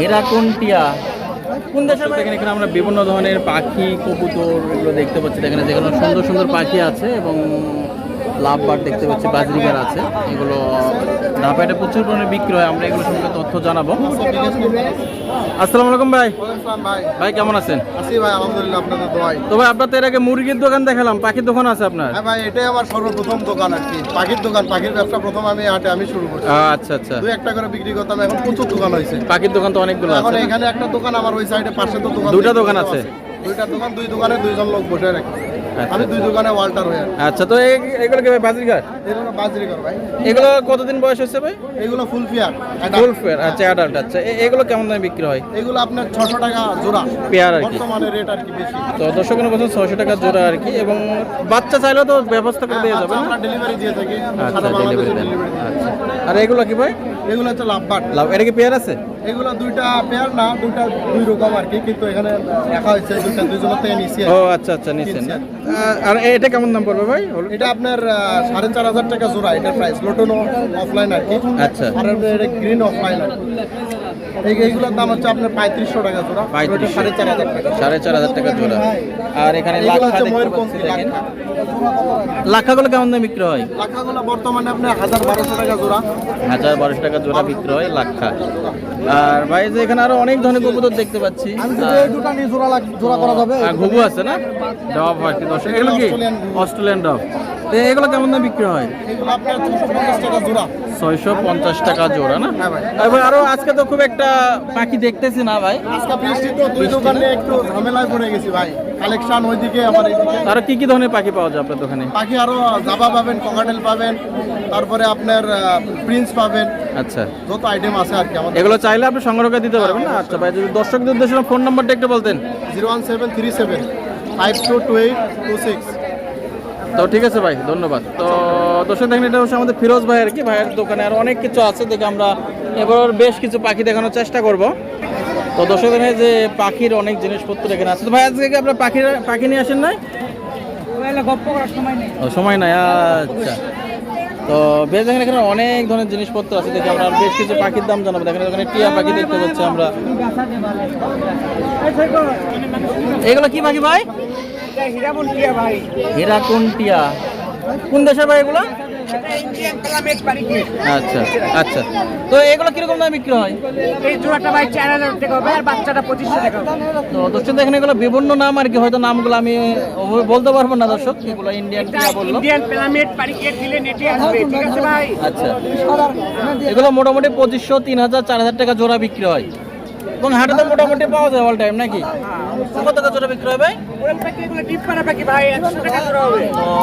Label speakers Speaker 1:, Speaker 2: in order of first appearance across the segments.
Speaker 1: হেরাকুন্টিয়া কোন দেশের? এখানে এখানে আমরা বিভিন্ন ধরনের পাখি কবুতর এগুলো দেখতে পাচ্ছি। এখানে যেখানে সুন্দর সুন্দর পাখি আছে এবং লাভ বার্ড দেখতে পাচ্ছি বাজরিগার আছে। এগুলো ঢাপাইটা প্রচুর পরিমাণে বিক্রি হয় আমরা এগুলো সম্পর্কে তথ্য জানাব। আসসালামু আলাইকুম ভাই।
Speaker 2: ভাই
Speaker 1: ভাই কেমন আছেন?
Speaker 2: ভাই আলহামদুলিল্লাহ আপনাদের দোয়াই।
Speaker 1: তো ভাই আপনার তো এর আগে মুরগির দোকান দেখালাম পাখির দোকান আছে আপনার?
Speaker 2: হ্যাঁ ভাই এটাই আমার সর্বপ্রথম দোকান আর কি। পাখির দোকান পাখির ব্যবসা প্রথম আমি হাটে আমি শুরু করছি।
Speaker 1: আচ্ছা আচ্ছা।
Speaker 2: দুই একটা করে বিক্রি করতাম এখন প্রচুর দোকান হয়েছে
Speaker 1: পাখির দোকান তো অনেকগুলো আছে।
Speaker 2: এখানে একটা দোকান আমার ওই সাইডে পাশে তো দোকান
Speaker 1: দুইটা দোকান আছে?
Speaker 2: দুইটা দোকান দুই দোকানে দুইজন লোক বসে রাখি আমি দুই দোকানে ওয়াল্টার হয়ে
Speaker 1: আচ্ছা তো এগুলো কি ভাই
Speaker 2: এগুলো বাজরি ভাই।
Speaker 1: এগুলো কতদিন বয়স হচ্ছে ভাই?
Speaker 2: এগুলো ফুল ফিয়ার
Speaker 1: ফুল ফেয়ার আচ্ছা অ্যাডাল্ট আচ্ছা। এগুলো কেমন দামে বিক্রি হয়?
Speaker 2: এগুলো আপনার ছশো টাকা জোড়া।
Speaker 1: পেয়ার আর কি।
Speaker 2: বর্তমানে রেট আর কি বেশি।
Speaker 1: তো বলছেন ছয়শো টাকা জোড়া আর কি এবং বাচ্চা চাইলেও তো ব্যবস্থা করে দিয়ে যাবে
Speaker 2: আমরা ডেলিভারি দিয়ে থাকি।
Speaker 1: আচ্ছা ডেলিভারি দেন। আচ্ছা। আর এগুলো কি ভাই?
Speaker 2: এগুলো হচ্ছে লাভবাট
Speaker 1: লাভ এটা কি পেয়ার আছে?
Speaker 2: এগুলো দুইটা পেয়ার না দুইটা দুই রকম আর কি কিন্তু এখানে রাখা হয়েছে দুইটা দুইজনের থেকে নিচে
Speaker 1: ও আচ্ছা আচ্ছা নিচ্ছেন আর এটা কেমন দাম পড়বে ভাই? হলো-
Speaker 2: এটা আপনার আহ, সাড়ে চার হাজার টাকা জোড়া এটার প্রাইস লোটন অফলাইন আর কি।
Speaker 1: আচ্ছা।
Speaker 2: আর আপনার এটা গ্রিন অফলাইন আর এই এইগুলোর দাম হচ্ছে আপনার পঁয়ত্রিশশো টাকা জোড়া।
Speaker 1: পঁয়ত্রিশশো।
Speaker 2: ওটা সাড়ে চার হাজার টাকা।
Speaker 1: সাড়ে চার হাজার টাকা জোড়া। আর এখানে। লাক্ষাগুলো কেমন দামে বিক্রি হয়?
Speaker 2: লাক্ষাগুলো বর্তমানে আপনার হাজার বারোশো টাকা জোড়া।
Speaker 1: হাজার বারোশো টাকা জোড়া বিক্রি হয় লাক্ষা। আর ভাই যে এখানে আরও অনেক ধরনের কবুতর দেখতে পাচ্ছি।
Speaker 2: জোড়া জোড়া করা যাবে।
Speaker 1: আর ঘুঘু আছে না? ডব হয় দর্শক এগুলো কি?
Speaker 2: অস্ট্রেলিয়ান।
Speaker 1: তো এগুলো কেমন দামে বিক্রি হয়? ছয়শো পঞ্চাশ টাকা জোড়া। না?
Speaker 2: হ্যাঁ ভাই।
Speaker 1: আরও আজকে তো খুব একটা পাখি দেখতেছি না ভাই।
Speaker 2: একটু ঝামেলায় পড়ে গেছি ভাই। কালেকশন ওইদিকে আমার
Speaker 1: আরও কি কি ধরনের পাখি পাওয়া যায় আপনার দোকানে?
Speaker 2: পাখি আরও জাবা পাবেন ককাটেল পাবেন তারপরে আপনার প্রিন্স পাবেন।
Speaker 1: আচ্ছা।
Speaker 2: যত আইটেম আছে আর কি আমাদের।
Speaker 1: এগুলো চাইলে আপনি সংগ্রহ করে দিতে পারবেন না? আচ্ছা ভাই যদি দর্শকদের উদ্দেশ্যে ফোন নাম্বারটা একটু বলতেন।
Speaker 2: Zero one seven three seven. Five two two eight two six
Speaker 1: তো ঠিক আছে ভাই ধন্যবাদ। তো দর্শক দেখেন এটা হচ্ছে আমাদের ফিরোজ ভাই আর কি ভাইয়ের দোকানে আর অনেক কিছু আছে দেখে আমরা এবার বেশ কিছু পাখি দেখানোর চেষ্টা করব। তো দর্শক দেখেন যে পাখির অনেক জিনিসপত্র এখানে আছে। তো ভাই আজকে কি আপনার পাখি পাখি নিয়ে আসেন নাই? সময় নাই আচ্ছা। তো বেশ দেখেন এখানে অনেক ধরনের জিনিসপত্র আছে দেখে আমরা বেশ কিছু পাখির দাম জানাব। দেখেন এখানে টিয়া পাখি দেখতে পাচ্ছি আমরা। এগুলো কি পাখি ভাই? হীরাকুন্টিয়া কোন দেশের ভাই এগুলো? আচ্ছা আচ্ছা। তো এগুলো কীরকম দামে বিক্রি হয়?
Speaker 3: এই জোড়াটা ভাই চার হাজার টাকা হবে আর বাচ্চাটা পঁচিশশো টাকা
Speaker 1: তো দর্শক দেখেন এগুলো বিভিন্ন নাম আর কি হয়তো নামগুলো আমি বলতে পারব না দর্শক এগুলো ইন্ডিয়ান
Speaker 3: ইন্ডিয়ান প্লামেট পারিকেট দিলে নেটে আসবে ঠিক আছে ভাই?
Speaker 1: আচ্ছা। এগুলো মোটামুটি পঁচিশশো তিন হাজার চার হাজার টাকা জোড়া বিক্রি হয়। এবং হাটে তো মোটামুটি পাওয়া যায় অল টাইম নাকি? কত টাকা জোড়া বিক্রি হয়
Speaker 3: হবে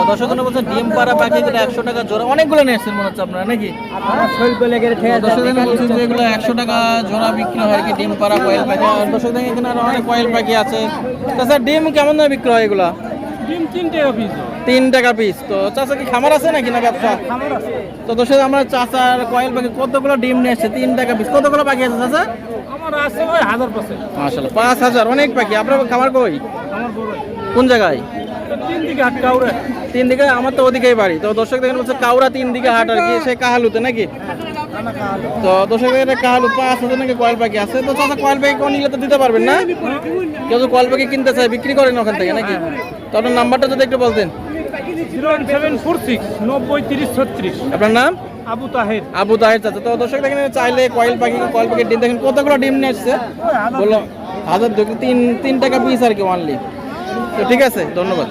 Speaker 1: দর্শক বলছেন ডিম পাড়া পাখি একশো টাকা জোড়া অনেকগুলো নিয়ে এসেছেন মনে হচ্ছে আপনারা নাকি? দর্শক বলছেন যে এগুলো একশো টাকা জোড়া বিক্রি হয় কি ডিম পাড়া কয়েল পাখি? দর্শক এখানে আরও অনেক কয়েল পাখি আছে। তাছাড়া ডিম কেমন দামে বিক্রি হয় এগুলা?
Speaker 3: ডিম তিন টাকা পিস
Speaker 1: তিন টাকা পিস তো চাচা কি খামার আছে নাকি না ব্যবসা?
Speaker 3: খাবার আছে।
Speaker 1: তো দর্শক আমরা চাচার কয়েল পাখি কতগুলো ডিম নিয়ে এসছে? তিন টাকা পিস কতগুলো পাখি আছে চাচা?
Speaker 3: আমার আছে ওই হাজার পার্সেন্ট
Speaker 1: মাশাল্লাহ পাঁচ হাজার। অনেক পাখি আপনার খামার কই?
Speaker 3: আমার বড়।
Speaker 1: কোন জায়গায়?
Speaker 3: তিন দিকে আটকা উড়ে
Speaker 1: তিন দিকে? আমার তো ওদিকেই বাড়ি। তো দর্শক দেখেন বলছে কাউরা তিন দিকে হাট আর কি সে কাহালুতে নাকি? তো দর্শক দেখেন কাহালু পাঁচ হাজার নাকি কয়েল পাখি আছে। তো চাচা কয়েল পাখি কোন নিলে তো দিতে পারবেন না? কেউ তো কয়েল পাখি কিনতে চায় বিক্রি করেন ওখান থেকে নাকি? তো আপনার নাম্বারটা যদি একটু বলতেন। আপনার নাম?
Speaker 3: আবু তাহের।
Speaker 1: আবু তাহের চাচা। তো দর্শক দেখেন চাইলে কয়েল পাখি কয়েল পাখির ডিম দেখেন কতগুলো ডিম নিয়ে এসছে বলল হাজার দুই তিন তিন টাকা পিস আর কি ওনলি তো ঠিক আছে ধন্যবাদ।